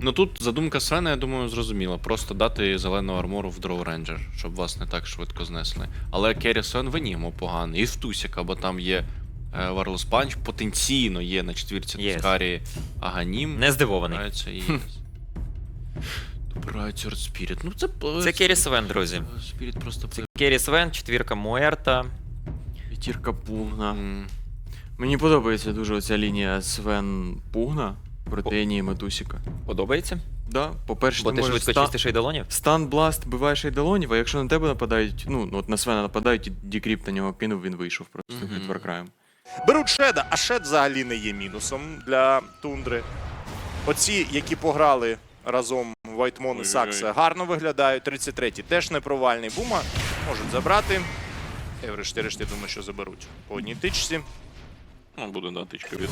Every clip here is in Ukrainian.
Ну тут задумка Свена, я думаю, зрозуміла. Просто дати зелену армору в Дроу Рейнджер, щоб вас не так швидко знесли. Але Керрі Свен в Енігму поганий. І в Тусіка, бо там є е, Варлос Панч, потенційно є на четвірці Є. Тускарі Аганім. Не здивований. Добирається. Spirit. Ну це. Це Керрі Свен, друзі. Спіріт просто Це Керрі Свен, четвірка Муерта. П'ятірка Пугна. М, Мені подобається дуже оця лінія Свен Пугна проти Ені і Матусіка. Подобається? Да, по-перше, Бо ти ти можеш швидко ста- чистиш айдолонів? Стан Бласт вбиваєш айдолонів, а якщо на тебе нападають, ну, ну от на Свена нападають, і Дікріп на нього кинув, він вийшов просто Мгм. під Варкраєм. Беруть шеда, а шед взагалі не є мінусом для тундри. Оці, які пограли разом Вайтмон і Ой-ой-ой. Сакса, гарно виглядають. 33-й теж не провальний. Бума можуть забрати. І врешті-решт, я думаю, що заберуть по одній тичці. Ну, буде да, тичка від.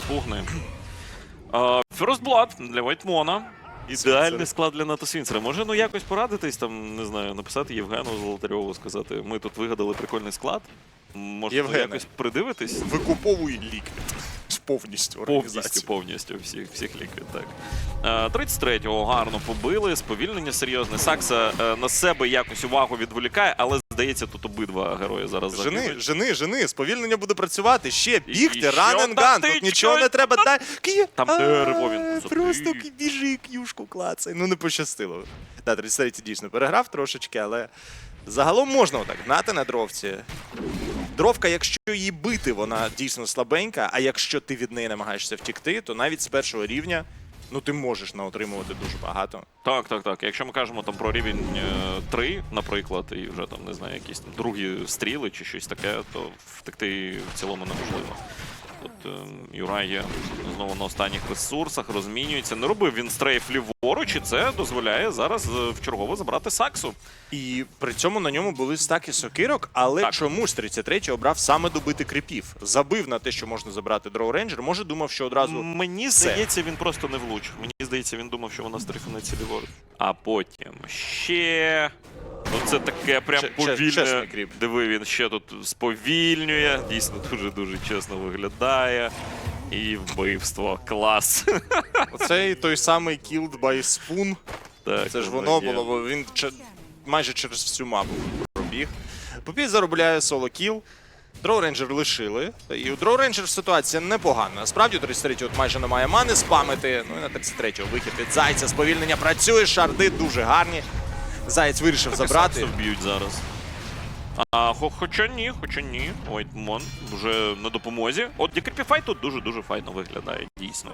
First Blood для Вайтмона. Ідеальний склад для НАТО Свінцера. Може, ну якось порадитись, там, не знаю, написати Євгену Золотарьову, сказати, ми тут вигадали прикольний склад. Може, Євгене. якось придивитись? Викуповує ліквід. Повністю Повністю, повністю всіх, всіх ліквід, так. Е, 33-го гарно побили, сповільнення серйозне. Сакса е, на себе якось увагу відволікає, але здається, тут обидва герої зараз Жени, загинуть. жени, жени, сповільнення буде працювати. Ще бігти, ще ран одна and gun. тичка, Тут нічого не треба. Ки- Там А, дерево він. Просто біжи, к'юшку клацай. Ну не пощастило. Так, 33 дійсно переграв трошечки, але загалом можна отак гнати на дровці. Дровка, якщо її бити, вона дійсно слабенька, а якщо ти від неї намагаєшся втікти, то навіть з першого рівня ну ти можеш наотримувати дуже багато. Так, так, так. Якщо ми кажемо там про рівень е, 3, наприклад, і вже там не знаю, якісь там другі стріли чи щось таке, то втекти в цілому неможливо. От е, є знову на останніх ресурсах, розмінюється. Не робив він стрейф ліворуч, і це дозволяє зараз е, вчергово забрати Саксу. І при цьому на ньому були стаки сокирок, але Так. чомусь 33-й обрав саме добити кріпів. Забив на те, що можна забрати Дроу Рейнджер, може думав, що одразу Мені все. здається, він просто не влучив. Мені здається, він думав, що вона стрейфанеться ліворуч. А потім ще. Оце таке прям повільне. Диви, він ще тут сповільнює. Дійсно дуже-дуже чесно виглядає. І вбивство. Клас. Оцей той самий Killed by Spoon. Так, Це ж воно є. було, бо він че- майже через всю мапу пробіг. Попіт заробляє соло кіл. Дроу Рейнджер лишили. І у Дроу Рейнджер ситуація непогана. Насправді у 33-го от майже немає мани спамити. Ну і на 33-го вихід від Зайця. Сповільнення працює, шарди дуже гарні. Заєць вирішив забрати. Вб'ють зараз. А, хо- хоча ні, хоча ні. Ой, вже на допомозі. От Декріпіфай тут дуже-дуже файно виглядає, дійсно.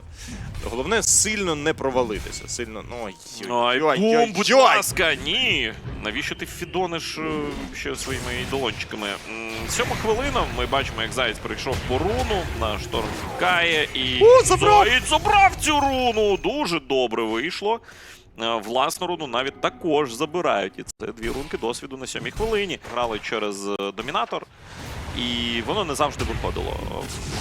Головне сильно не провалитися. Сильно. Ну, ой, Ай, ой, бум, будь ой. ласка, ні. Навіщо ти фідониш е, ще своїми ідолончиками? М, Сьома хвилина. Ми бачимо, як Заєць прийшов по руну, на шторм тікає і О, забрав! Заєць забрав цю руну. Дуже добре вийшло. Е, Власну руну навіть також забирають. І це дві рунки досвіду на сьомій хвилині. Грали через е, домінатор. І воно не завжди виходило е,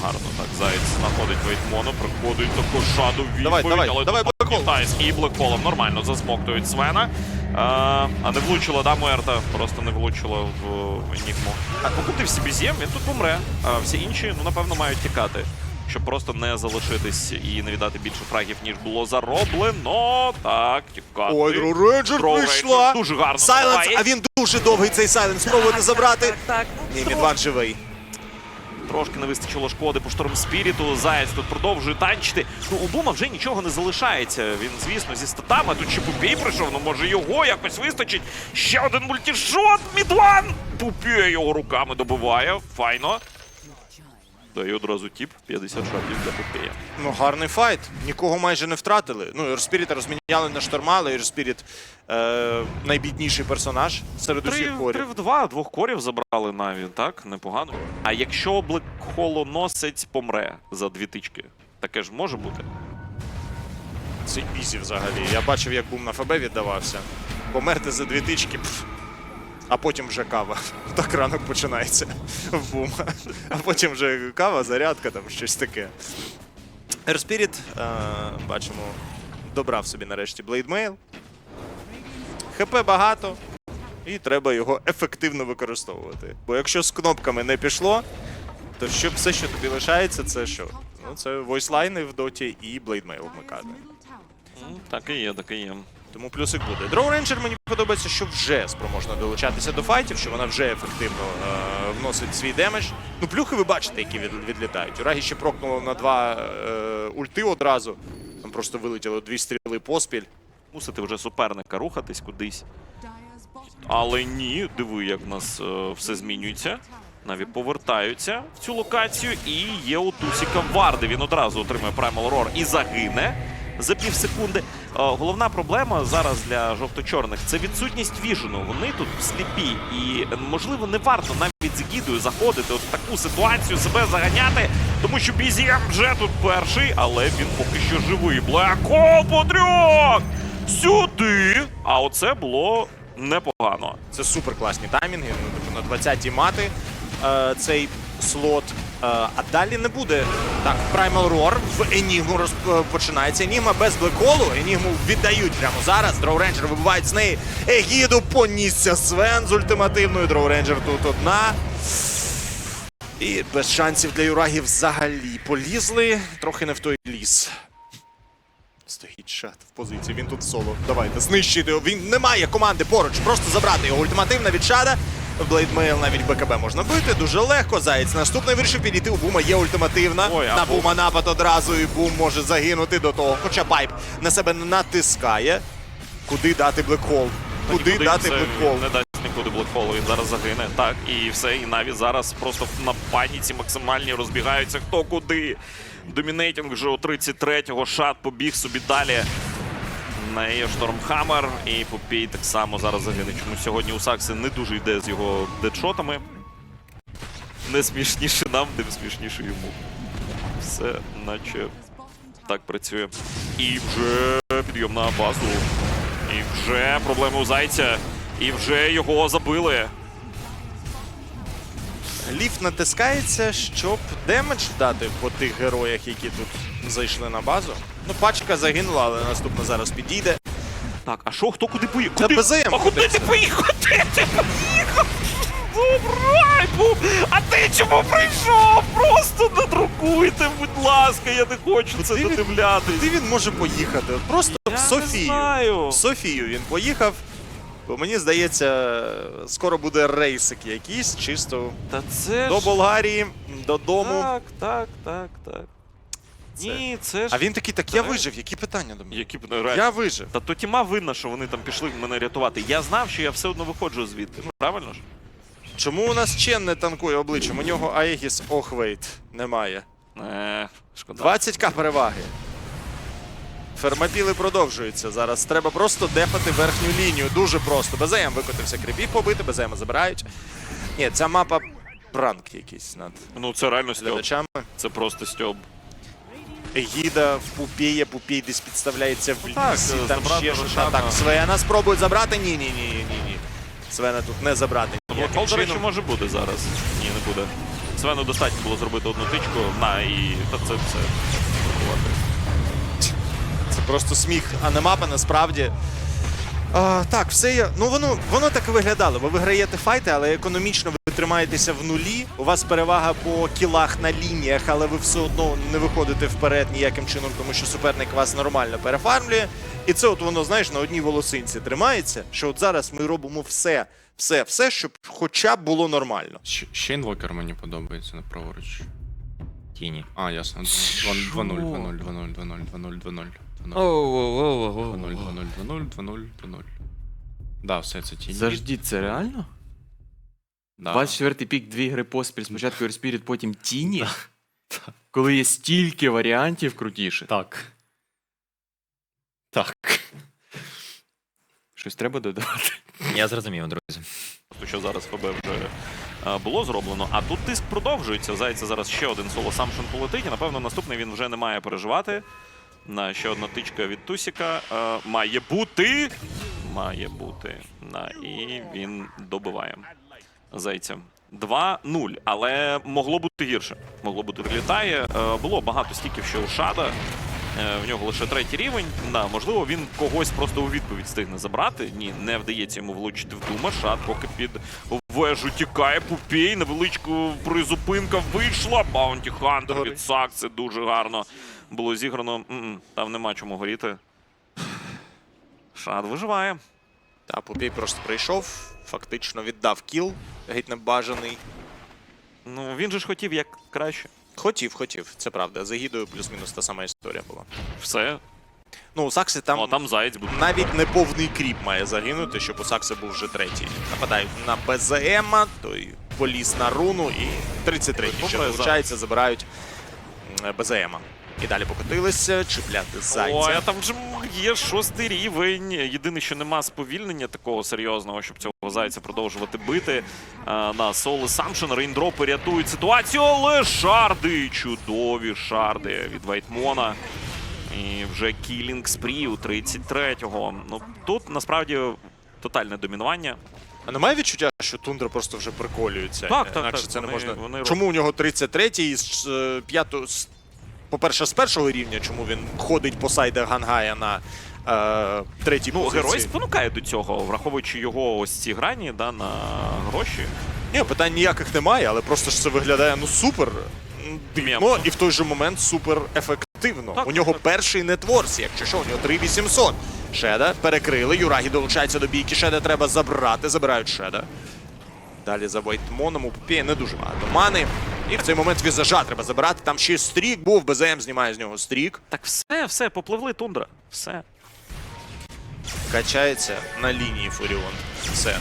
гарно. Так, Заєць знаходить Вейтмону, приходить до Шаду відповідь, Давай, давай, але давай, тут і Блекхолом нормально засмоктують Свена. А, а не влучила, да, Муерта? Просто не влучила в Енігму. Так, покрутив собі зєм, він тут помре. А всі інші, ну, напевно, мають тікати. Щоб просто не залишитись і не віддати більше фрагів, ніж було зароблено. Так, тікати. Ой, Рейнджер Дроу прийшла. Дуже гарно Сайленс, а він дуже довгий цей сайленс. Спробуйте забрати. Так, Ні, Мідван живий. Трошки не вистачило шкоди по шторм спіріту. Заєць тут продовжує танчити. Ну, у Бума вже нічого не залишається. Він, звісно, зі статами. Тут ще Пупій прийшов. Ну може його якось вистачить. Ще один мультішот. Мідван! Пупій його руками добиває. Файно. Й одразу тіп 50 шотів для Пупія. Ну, гарний файт. Нікого майже не втратили. Ну, Ерспіріта розміняли на шторма, але Ерспіріт е, найбідніший персонаж серед Три, усіх три корів. в два, двох корів забрали навіть, так? Непогано. А якщо Блекхолоносець помре за дві тички, таке ж може бути? Це ізі взагалі. Я бачив, як бум на ФБ віддавався. Померти за дві тички. пф. А потім вже кава. Так ранок починається в бума. А потім вже кава, зарядка, там щось таке. Ерспіріт, бачимо, добрав собі нарешті блейдмейл. ХП багато, і треба його ефективно використовувати. Бо якщо з кнопками не пішло, то що все, що тобі лишається, це що? Ну, це войслайни в доті і блейдмейл вмикати. М, Так і є, так і є. Тому плюсик буде. Дроу Рейнджер мені подобається, що вже спроможна долучатися до файтів, що вона вже ефективно е, вносить свій демедж. Ну, плюхи ви бачите, які від, відлітають. Урагі ще прокнуло на два е, ульти одразу. Там просто вилетіло дві стріли поспіль. Мусити вже суперника рухатись кудись. Але ні, диви, як в нас е, все змінюється. Навіть повертаються в цю локацію, і є у Тусіка Варди. Він одразу отримує Primal Roar і загине за пів секунди. Е, головна проблема зараз для жовто-чорних це відсутність віжену. Вони тут сліпі, і можливо не варто навіть з гідою заходити от в таку ситуацію, себе заганяти, тому що Бізієм вже тут перший, але він поки що живий. Блекол подряд! Сюди! А оце було непогано. Це супер класні таймінги. Ну, типу, на 20-й мати е, цей слот. Е, а далі не буде. Так, Primal Roar в Енігму розпочинається. Енігма без блеколу. Енігму віддають прямо зараз. Дроуренджер вибивають з неї. Егіду понісся Свен з ультимативною. Дроуренджер тут одна. І без шансів для Юрагів взагалі полізли. Трохи не в той ліс. Стоїть шат в позиції, він тут соло. Давайте знищити його. Він не має команди поруч, просто забрати його. Ультимативна від шада. Блейдмейл навіть БКБ можна бити. Дуже легко. Заєць наступний вирішив підійти. У Бума є ультимативна. Ой, на Бума напад одразу, і Бум може загинути до того. Хоча Пайп на себе натискає. Куди дати блекхол? Куди Нікуди дати блекхол? Не дасть нікуди блекхолу, він зараз загине. Так, і все. І навіть зараз просто на паніці максимальні розбігаються хто куди. Домінейтінг вже у 33-го шат побіг собі далі. На є Штормхаммер і Попій так само зараз загине. Чому сьогодні у Сакси не дуже йде з його дедшотами. Не смішніше нам, тим смішніше йому. Все наче так працює. І вже підйом на базу. І вже проблеми у зайця. І вже його забили. Ліфт натискається, щоб демедж дати по тих героях, які тут зайшли на базу. Ну, пачка загинула, але наступна зараз підійде. Так, а що, хто куди поїхав? Та? БЗМ а куди ти поїхав? Куди ти поїхав? Забирай, бум! А ти чому прийшов? Просто надрукуйте, будь ласка, я не хочу це додивлятись. Куди він може поїхати? Просто Я в не Софію. знаю. В Софію він поїхав. Бо мені здається, скоро буде рейсик якийсь, чисто Та це до ж... Болгарії, додому. Так, так, так, так. Ні, це ж... А він такий, так я Це- вижив. Які питання до мене? Які б реально. Я вижив. Та то тіма винна, що вони там пішли мене рятувати. Я знав, що я все одно виходжу звідти. Ну, правильно ж? Чому у нас Чен не танкує обличчям? У нього Аегіс Охвейт немає. Е, шкода. 20к переваги. Фермапіли продовжуються. Зараз треба просто дефати верхню лінію. Дуже просто. БЗМ викотився кріпів побити, БЗМ забирають. Ні, ця мапа пранк якийсь над Ну це реально стьоб. Це просто стьоб. Егіда в Пупеє, Пупей десь підставляється в так, лісі, е, там забрати ще Рошана. Так, Свена спробують забрати. Ні, ні, ні, ні, ні. Свена тут не забрати. ніяким Блокол, до речі, чином. може буде зараз. Ні, не буде. Свену достатньо було зробити одну тичку, на і та це все. Це просто сміх, а не мапа насправді. А, так, все є. Ну воно, воно так і виглядало. Ви виграєте файти, але економічно ви тримаєтеся в нулі. У вас перевага по кілах на лініях, але ви все одно не виходите вперед ніяким чином, тому що суперник вас нормально перефармлює. І це от воно, знаєш, на одній волосинці тримається. Що от зараз ми робимо все, все, все, щоб хоча б було нормально. Щ- Ще інвокер мені подобається на праворуч. Тіні. А, ясно. 2-0, 2-0, 2-0, 2-0, 2-0, 2-0, 2-0, 2-0. Оу-оу-оу-оу. 2-0, 2-0, 2-0, 2-0, 2-0. Да, все це тіні. Заждіть, це реально? Да. 24-й пік, дві гри поспіль, спочатку Air потім Тіні. Коли є стільки варіантів крутіших. Так. Так. Щось треба додавати. Я зрозумів, друзі. Що зараз ФБ вже е, було зроблено. А тут тиск продовжується. Зайця зараз ще один соло самшин полетить. І напевно наступний він вже не має переживати. На ще одна тичка від Тусіка. Е, має бути. Має бути. На, і він добиває зайця. 2-0, але могло бути гірше. Могло бути прилітає. Е, було багато стіків ще у Шада. Е, В нього лише третій рівень. Да, можливо, він когось просто у відповідь встигне забрати. Ні, не вдається йому влучити в дума. Шат поки під вежу тікає. Пупій. Невеличку призупинка вийшла. Баунті Хантер від Сак. Це дуже гарно було зіграно. М-м, Там нема чому горіти. Шад виживає. Та Попій просто прийшов, фактично віддав кіл, геть небажаний. Ну він же ж хотів як краще. Хотів, хотів, це правда. За гідою плюс-мінус та сама історія була. Все. Ну, у Сакси там, О, там заєць буде. навіть неповний кріп має загинути, щоб у Сакси був вже третій. Нападають на БЗМ, той поліз на руну і 33-й. Що виходить, забирають БЗМ. І далі покотилися, чіпляти зайця. Ой, а там же є шостий рівень. Єдине, що нема сповільнення такого серйозного, щоб цього зайця продовжувати бити. А, на Soul Assumption рейндропи рятують ситуацію, але шарди, чудові шарди від Вайтмона. І вже кілінг спрі у 33-го. Ну тут насправді тотальне домінування. А немає відчуття, що Тундра просто вже приколюється? Так, так, Інакше так, це не вони- можна. вони чому у нього 33-й з е, п'ятого. з- По-перше, з першого рівня, чому він ходить по сайдах Гангая на е, третій Ну, позиції? герой спонукає до цього, враховуючи його ось ці грані да, на гроші. Ні, питань ніяких немає, але просто ж це виглядає ну супер дивно і в той же момент супер ефективно. Так, у нього так. перший нетворс, якщо що, у нього 3800. Шеда перекрили, Юрагі долучається до бійки, Шеда треба забрати, забирають Шеда. Далі за Вайтмоном у Попія не дуже багато мани. І в цей момент візажа треба забирати. Там ще стрік був, БЗМ знімає з нього стрік. Так все, все, попливли тундра. Все. Качається на лінії Фуріон. Все.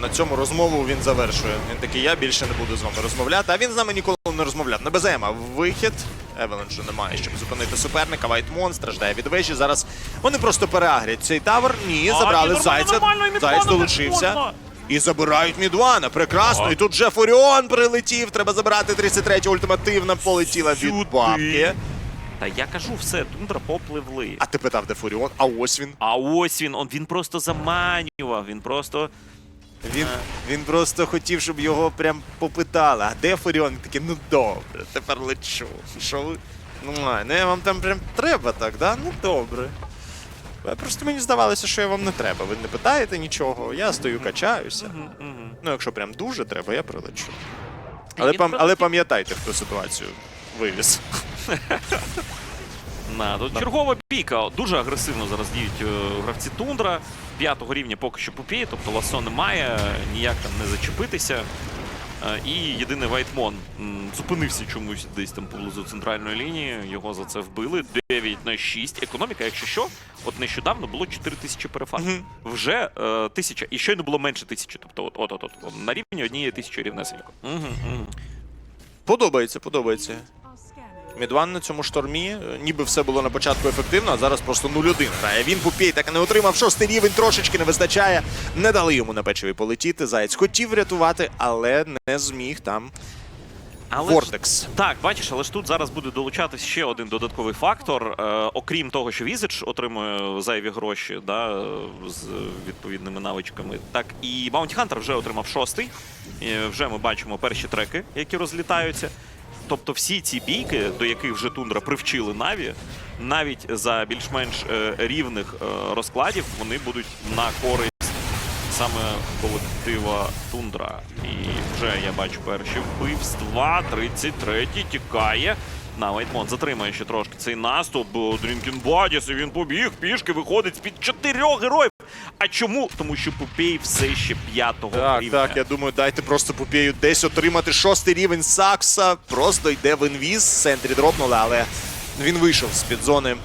На цьому розмову він завершує. Він такий, я більше не буду з вами розмовляти, а він з нами ніколи не розмовляв. Не БЗМ, а вихід. Евеленджу немає, щоб зупинити суперника. Вайтмон страждає від вежі. Зараз вони просто переагрять цей тавер. Ні, А, забрали ні, нормально, зайця. нормально, Зайць долучився. І забирають Мідвана. Прекрасно. Ага. І тут же Фуріон прилетів. Треба забрати 33 ультимативна полетіла Сюди. від бабки. Та я кажу, все, тундра попливли. А ти питав, де Фуріон? А ось він. А ось він, он, він просто заманював, він просто. Він, він просто хотів, щоб його прям попитали. А де Фуріон? Він такий, ну добре, тепер лечу. Що ви? Ну, а, ну я вам там прям треба так, да? Ну добре. А Просто мені здавалося, що я вам не треба. Ви не питаєте нічого, я стою, качаюся. Ну, якщо прям дуже треба, я прилечу. Але, пам- але пам'ятайте, хто ситуацію вивіз. На, тут чергова бійка. Дуже агресивно зараз діють е, гравці тундра. П'ятого рівня поки що попіє, тобто ласо немає, ніяк там не зачепитися. Е, І єдиний Вайтмон зупинився чомусь десь там поблизу центральної лінії. Його за це вбили. 9 на 6. Економіка, якщо що, от нещодавно було 4 тисячі перефарм. Мгм. Вже е, тисяча. І щойно було менше тисячі. Тобто, от, от, от, от на рівні однієї тисячі рівнесенько. Угу, угу. Подобається, подобається. Мідван на цьому штормі, е, ніби все було на початку ефективно, а зараз просто 0-1 грає. Він Пупій так і не отримав шостий рівень, трошечки не вистачає. Не дали йому на печиві полетіти. Заєць хотів врятувати, але не зміг там Але ж- Вортекс. Так, бачиш, але ж тут зараз буде долучатись ще один додатковий фактор. Е, окрім того, що Візич отримує зайві гроші да, е, з відповідними навичками, так і Bounty Hunter вже отримав шостий. І вже ми бачимо перші треки, які розлітаються. Тобто всі ці бійки, до яких вже Тундра привчили Наві, навіть за більш-менш е, рівних е, розкладів, вони будуть на користь саме колектива Тундра. І вже я бачу перші вбивства. 33-й тікає. На Вайтмон затримає ще трошки цей наступ. Дрінкін Бадіс, і він побіг, пішки виходить з-під чотирьох героїв. А чому? Тому що Пупей все ще п'ятого Так, рівня. так, я думаю, дайте просто Пупію десь отримати шостий рівень Сакса. Просто йде в інвіз. Центрі дропнули, але він вийшов з-під зони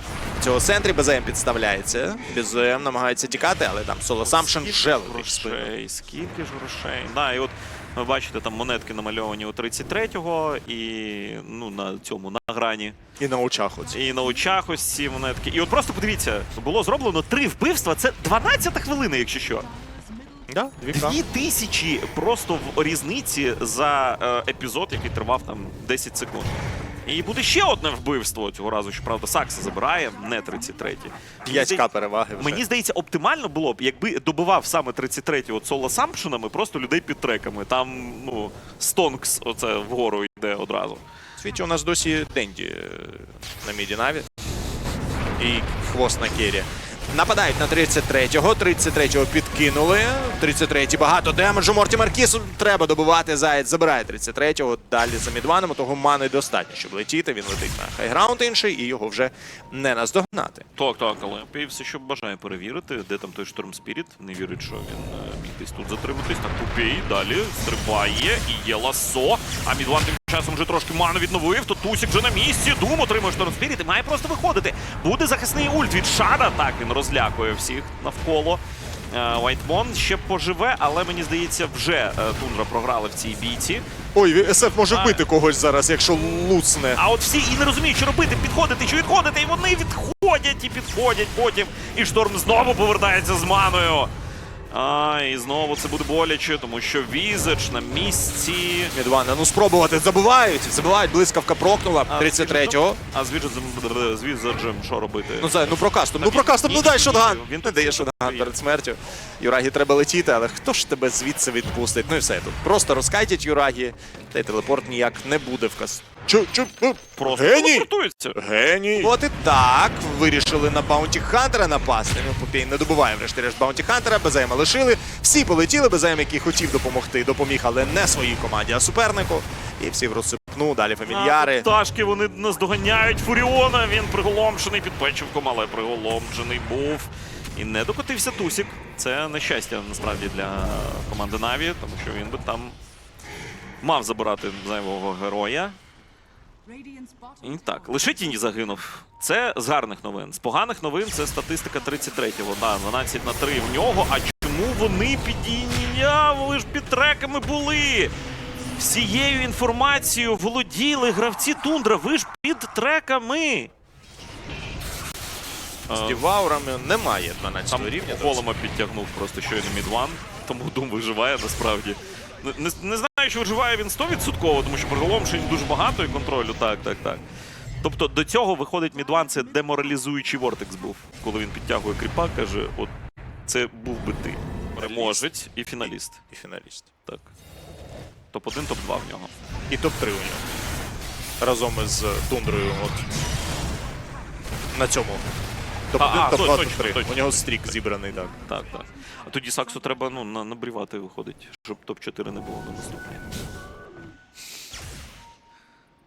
цього центрі. БЗМ підставляється. БЗМ намагається тікати, але там Соло Самшин вже скільки ж грошей. Да, і от ви бачите, там монетки намальовані у 33-го і ну, на цьому, на грані. І на очах оці. І на очах ось ці монетки. І от просто подивіться, було зроблено три вбивства. Це 12 хвилина, якщо що. Да, дві тисячі просто в різниці за е, епізод, який тривав там 10 секунд. І буде ще одне вбивство цього разу, що правда Сакса забирає, не 33-ті. 5к переваги вже. Мені здається, оптимально було б, якби добивав саме 33-ті от соло сампшенами, просто людей під треками. Там, ну, стонкс оце вгору йде одразу. Світі у нас досі Денді е, на міді Наві. І хвост на кері. Нападають на 33-го. 33-го підкинули. 33-й багато демеджу. Морті Маркісу треба добивати. Заєць забирає 33-го. Далі за Мідваном. Того мани достатньо, щоб летіти. Він летить на хайграунд інший і його вже не наздогнати. Так, так, але я все ще бажає перевірити, де там той шторм Спіріт. Не вірить, що він е, десь тут затриматись. Так, Пупей далі стрибає і є ласо. А Мідван тим часом вже трошки ману відновив. То Тусік вже на місці. Дум отримує шторм Спіріт і має просто виходити. Буде захисний ульт від Шада. Так, він розлякує всіх навколо. Е, Вайтмон ще поживе, але мені здається, вже е, Тундра програли в цій бійці. Ой, СФ може А. когось зараз, якщо луцне. А от всі і не розуміють, що робити, підходити чи відходити, і вони відходять і підходять потім. І шторм знову повертається з маною. А, і знову це буде боляче, тому що Візач на місці. Мідвана, ну спробувати забувають. Забувають, блискавка прокнула. А, 33-го. А з Візаджем, що робити? Ну, за ну прокастом, ну прокастом, ну дай шотган. він не дає шотган перед смертю. Юрагі треба летіти, але хто ж тебе звідси відпустить? Ну і все тут. Просто розкайтять Юрагі, та й телепорт ніяк не буде вказ. Чу, чу, ну, Просто Геній! телепортується. Геній! От і так. Вирішили на Баунті Хантера напасти. Ну, Попій не добуває врешті-решт Баунті Хантера, Безаєма лишили. Всі полетіли, Безаєм, який хотів допомогти, допоміг, але не своїй команді, а супернику. І всі в розсипну, далі фамільяри. Пташки вони наздоганяють Фуріона. Він приголомшений під печивком, але приголомшений був. І не докотився Тусік. Це нещастя насправді для команди Наві, тому що він би там мав забирати зайвого героя. І так, лише тіні загинув. Це з гарних новин. З поганих новин це статистика 33-го. Да, 12 на 3 в нього. А чому вони підійняли? Ви ж під треками були. Всією інформацією володіли гравці Тундра. Ви ж під треками. З Діваурами немає 12 Там рівня. Голема підтягнув просто щойно мідван, тому Дум виживає насправді. Не, не, знаю, чи виживає він 100%, тому що приголомшень дуже багато і контролю. Так, так, так. Тобто до цього виходить мідван, це деморалізуючий вортекс був. Коли він підтягує кріпа, каже: от це був би ти. Переможець і фіналіст. І фіналіст. Так. Топ-1, топ-2 в нього. І топ-3 у нього. Разом із Тундрою. От. На цьому. А, а, Топ-1, топ-2, точно, топ-3. точно. У нього стрік зібраний, так. Так, так. А тоді Саксу треба ну, на, набрівати виходить, щоб топ-4 не було на наступній.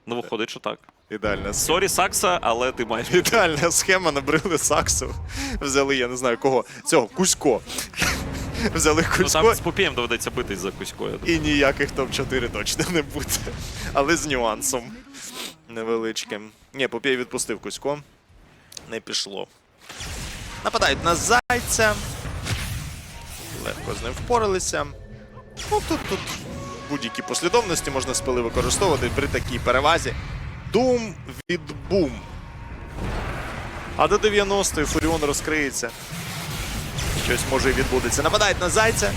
Ну, виходить, що так. Ідеальна схема. Сорі, Сакса, але ти маєш. Ідеальна схема, набрили Саксу. Взяли, я не знаю кого. Цього, Кузько. Взяли Ну, Кузько. там з Попієм доведеться битись за Кузько. я думаю. І ніяких топ-4 точно не буде. Але з нюансом невеличким. Ні, Попій відпустив Кузько. Не пішло. Нападають на зайця. Легко з ним впоралися. Ну тут тут будь-які послідовності можна спили використовувати при такій перевазі. Дум від бум. А до 90-ї Фуріон розкриється. Щось може і відбудеться. Нападають на зайця.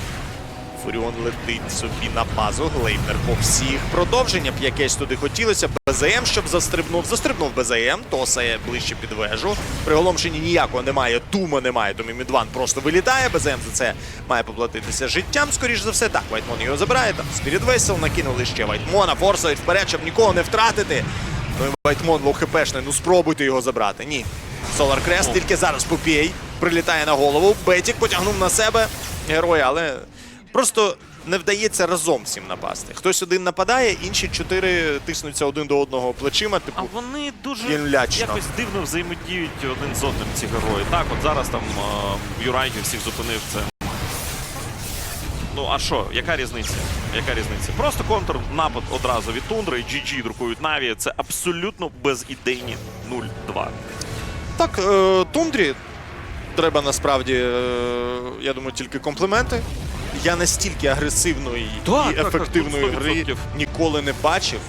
Фуріон летить собі на базу. Глеймнер по всіх. Продовження б якесь туди хотілося. БЗМ, щоб застрибнув. Застрибнув БЗМ, тосає ближче під вежу. Приголомшення ніякого немає, дума немає, тому Мідван просто вилітає. БЗМ за це має поплатитися життям, скоріш за все. Так, Вайтмон його забирає. Там Спіріт Весел накинули ще Вайтмона, форсують вперед, щоб нікого не втратити. Ну і Вайтмон лоу хпшний, ну спробуйте його забрати. Ні. Солар Крест тільки зараз Попій прилітає на голову. Бетік потягнув на себе героя, але просто не вдається разом всім напасти. Хтось один нападає, інші чотири тиснуться один до одного плечима. А Типу, вони дуже Він якось дивно взаємодіють один з одним ці герої. Так, от зараз там е, Юрайки всіх зупинив це. Ну а що, яка різниця? Яка різниця? Просто контрнапад одразу від Тундри, GG друкують Наві. Це абсолютно безідейні 0-2. так, е, Тундрі треба насправді, е, я думаю, тільки компліменти. Я настільки агресивної Так, і так, так, ефективної тут гри ніколи не бачив.